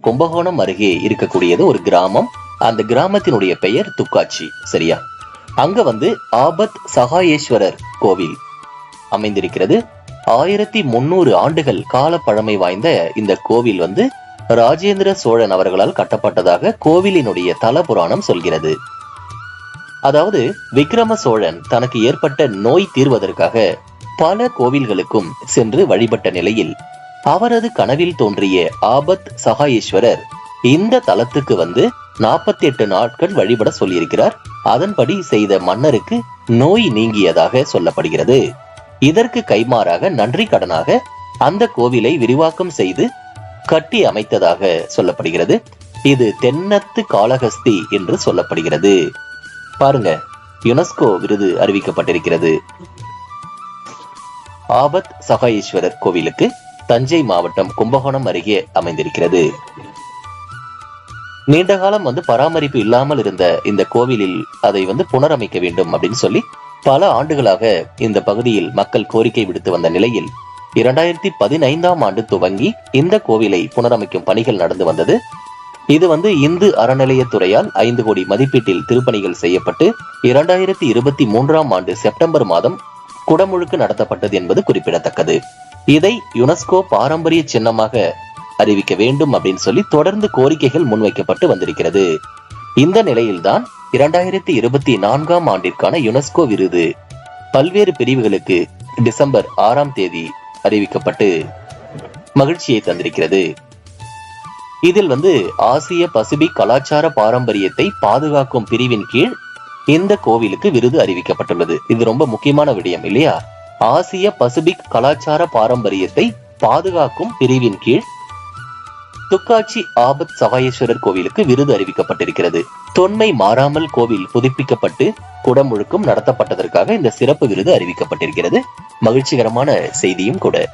கும்பகோணம் அருகே இருக்கக்கூடியது ஒரு கிராமம். அந்த கிராமத்தினுடைய பெயர் துக்காச்சி சரியா? அங்க வந்து ஆபத் சகாயேஸ்வரர் கோவில் அமைந்திருக்கிறது. ஆயிரத்தி முன்னூறு ஆண்டுகள் கால பழமை வாய்ந்த இந்த கோவில் வந்து ராஜேந்திர சோழன் அவர்களால் கட்டப்பட்டதாக கோவிலினுடைய தல புராணம் சொல்கிறது. அதாவது விக்ரம சோழன் தனக்கு ஏற்பட்ட நோய் தீர்வதற்காக பல கோவில்களுக்கும் சென்று வழிபட்ட நிலையில் அவரது கனவில் தோன்றிய ஆபத் சகாயேஸ்வரர் இந்த தலத்துக்கு வந்து நாற்பத்தி எட்டு நாட்கள் வழிபட சொல்லியிருக்கிறார். அதன்படி செய்த மன்னருக்கு நோய் நீங்கியதாக சொல்லப்படுகிறது. இதற்கு கைமாறாக நன்றி கடனாக அந்த கோவிலை விரிவாக்கம் செய்து கட்டி அமைத்ததாக சொல்லப்படுகிறது. இது தென்னத்து காளஹஸ்தி என்று சொல்லப்படுகிறது. பாருங்க யுனெஸ்கோ விருது அறிவிக்கப்பட்டிருக்கிறது. ஆபத் சகாயேஸ்வரர் கோவிலுக்கு தஞ்சை மாவட்டம் கும்பகோணம் அருகே அமைந்திருக்கிறது. நீண்ட காலம் வந்து பராமரிப்பு இல்லாமல் இருந்த இந்த கோவிலில் அதை வந்து புனரமைக்க வேண்டும் அப்படின்னு சொல்லி பல ஆண்டுகளாக இந்த பகுதியில் மக்கள் கோரிக்கை விடுத்து வந்த நிலையில் இரண்டாயிரத்தி பதினைந்தாம் ஆண்டு துவங்கி இந்த கோவிலை புனரமைக்கும் பணிகள் நடந்து வந்தது. இது வந்து இந்து அறநிலையத்துறையால் ஐந்து கோடி மதிப்பீட்டில் திருப்பணிகள் செய்யப்பட்டு இரண்டாயிரத்தி இருபத்தி மூன்றாம் ஆண்டு செப்டம்பர் மாதம் குடமுழுக்கு நடத்தப்பட்டது என்பது குறிப்பிடத்தக்கது. இதை யுனெஸ்கோ பாரம்பரிய சின்னமாக அறிவிக்க வேண்டும் அப்படின்னு சொல்லி தொடர்ந்து கோரிக்கைகள் முன்வைக்கப்பட்டு வந்திருக்கிறது. இந்த நிலையில்தான் இரண்டாயிரத்தி இருபத்தி நான்காம் ஆண்டிற்கான யுனெஸ்கோ விருது பல்வேறு பிரிவுகளுக்கு டிசம்பர் ஆறாம் தேதி அறிவிக்கப்பட்டு மகிழ்ச்சியை தந்திருக்கிறது. இதில் வந்து ஆசிய பசிபிக் கலாச்சார பாரம்பரியத்தை பாதுகாக்கும் பிரிவின் கீழ் இந்த கோவிலுக்கு விருது அறிவிக்கப்பட்டுள்ளது. இது ரொம்ப முக்கியமான விடயம் இல்லையா? ஆசிய பசிபிக் கலாச்சார பாரம்பரியத்தை பாதுகாக்கும் பிரிவின் கீழ் துக்காட்சி ஆபத் சகாயேஸ்வரர் கோவிலுக்கு விருது அறிவிக்கப்பட்டிருக்கிறது. தொன்மை மாறாமல் கோவில் புதுப்பிக்கப்பட்டு குடமுழுக்கும் நடத்தப்பட்டதற்காக இந்த சிறப்பு விருது அறிவிக்கப்பட்டிருக்கிறது. மகிழ்ச்சிகரமான செய்தியும் கூட.